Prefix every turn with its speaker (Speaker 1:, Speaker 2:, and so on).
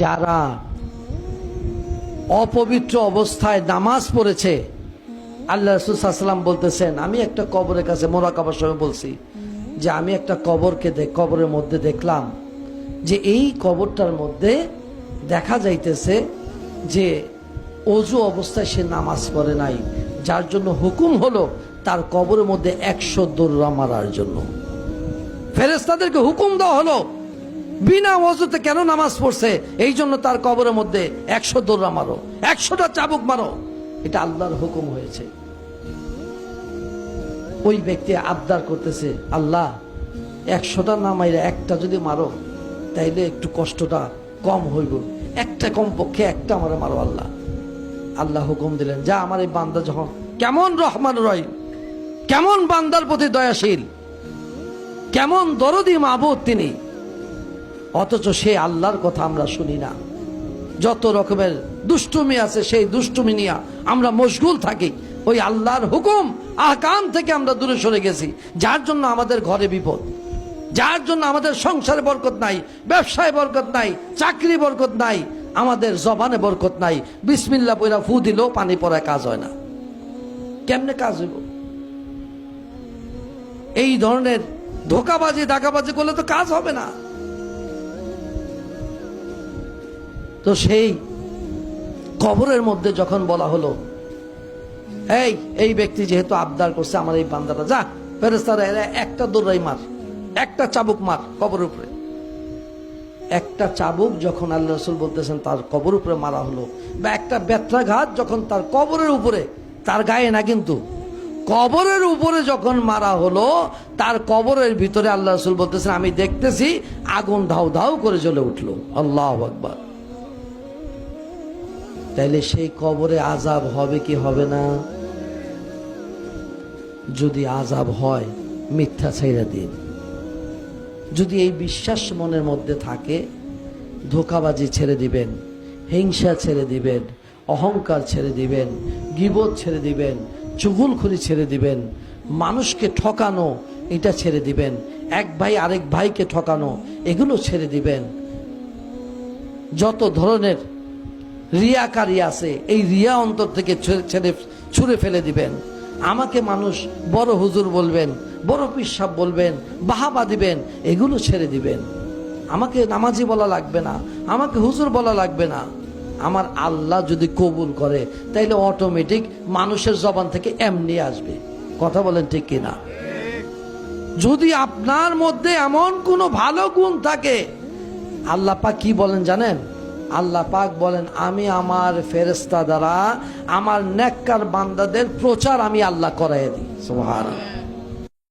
Speaker 1: যারা অপবিত্র অবস্থায় নামাজ পড়েছে, আল্লাহ রসুলাম বলতেছেন, আমি একটা কবরের কাছে মোরাকাবার সময় বলছি যে আমি একটা কবরকে কবরের মধ্যে দেখলাম যে এই কবরটার মধ্যে দেখা যাইতেছে যে অজু অবস্থায় সে নামাজ পড়ে নাই। যার জন্য হুকুম হলো তার কবরের মধ্যে একশো দৌড়া মারার জন্য। ফেরেস্তাদেরকে হুকুম দেওয়া হলো বিনা অজুতে কেন নামাজ পড়ছে? এই জন্য তার কবরের মধ্যে একশো দৌড়া মারো, একশোটা চাবুক মারো। এটা আল্লাহর হুকুম হয়েছে। ওই ব্যক্তি আবদার করতেছে, আল্লাহ, একশোটা না মাইরা একটা যদি মারো, তাইলে একটু কষ্টটা কম হইব। একটা কম পক্ষে একটা আমার মারো আল্লাহ। আল্লাহ হুকুম দিলেন, যা আমার এই বান্দা যখন কেমন রহমান রয় কেমন বান্দার প্রতি দয়াশীল, কেমন দরদি মাহবুদ তিনি অথচ সে আল্লাহর কথা আমরা শুনি না। যত রকমের দুষ্টুমি আছে, সেই দুষ্টুমি নিয়ে আমরা মশগুল থাকি। ওই আল্লাহর হুকুম, আহকাম থেকে আমরা দূরে সরে গেছি। যার জন্য আমাদের ঘরে বিপদ, যার জন্য আমাদের সংসারে বরকত নাই, ব্যবসায় বরকত নাই, চাকরি বরকত নাই, আমাদের জবানে বরকত নাই। বিসমিল্লা পয়রা ফু দিলেও পানি পড়ায় কাজ হয় না। কেমনে কাজ হইব? এই ধরনের ধোকাবাজি ডাকাবাজি করলে তো কাজ হবে না। তো সেই কবরের মধ্যে যখন বলা হলো, এই এই ব্যক্তি যেহেতু আবদার করছে আমার এই বান্দাটা, যা ফেরেস্তারা এরা একটা দৌড়াই মার, একটা চাবুক মার কবর উপরে। একটা চাবুক যখন আল্লাহ রসুল বলতেছেন তার কবর উপরে মারা হলো, বা একটা ব্যথাঘাত যখন তার কবরের উপরে, তার গায়ে না কিন্তু, কবরের উপরে যখন মারা হলো, তার কবরের ভিতরে আল্লাহ রসুল বলতেছেন, আমি দেখতেছি আগুন ধাউ ধাউ করে জ্বলে উঠল। আল্লাহ আকবার। তাইলে সেই কবরে আজাব হবে কি হবে না? যদি আজাব হয়, মিথ্যা ছাইরা দিন। যদি এই বিশ্বাস মনের মধ্যে থাকে, ধোকাবাজি ছেড়ে দিবেন, হিংসা ছেড়ে দিবেন, অহংকার ছেড়ে দিবেন, গিবত ছেড়ে দিবেন চুগুলখুরি ছেড়ে দিবেন, মানুষকে ঠকানো, এটা ছেড়ে দিবেন, এক ভাই আরেক ভাইকে ঠকানো, এগুলো ছেড়ে দিবেন। যত ধরনের রিয়াকারী আছে এই রিয়া অন্তর থেকে ছেড়ে ছুঁড়ে ফেলে দিবেন। আমাকে মানুষ বড় হুজুর বলবেন, বড় পিসাব বলবেন, বাহাবা দিবেন, এগুলো ছেড়ে দিবেন। আমাকে নামাজি বলা লাগবে না, আমাকে হুজুর বলা লাগবে না। আমার আল্লাহ যদি কবুল করে, তাইলে অটোমেটিক মানুষের জবান থেকে এমনি আসবে। কথা বলেন ঠিক কিনা? যদি আপনার মধ্যে এমন কোনো ভালো গুণ থাকে, আল্লাহ পাক কি বলেন জানেন? আল্লাহ পাক বলেন, আমি আমার ফেরেস্তা দ্বারা আমার নেককার বান্দাদের প্রচার আমি আল্লাহ করাই দিই।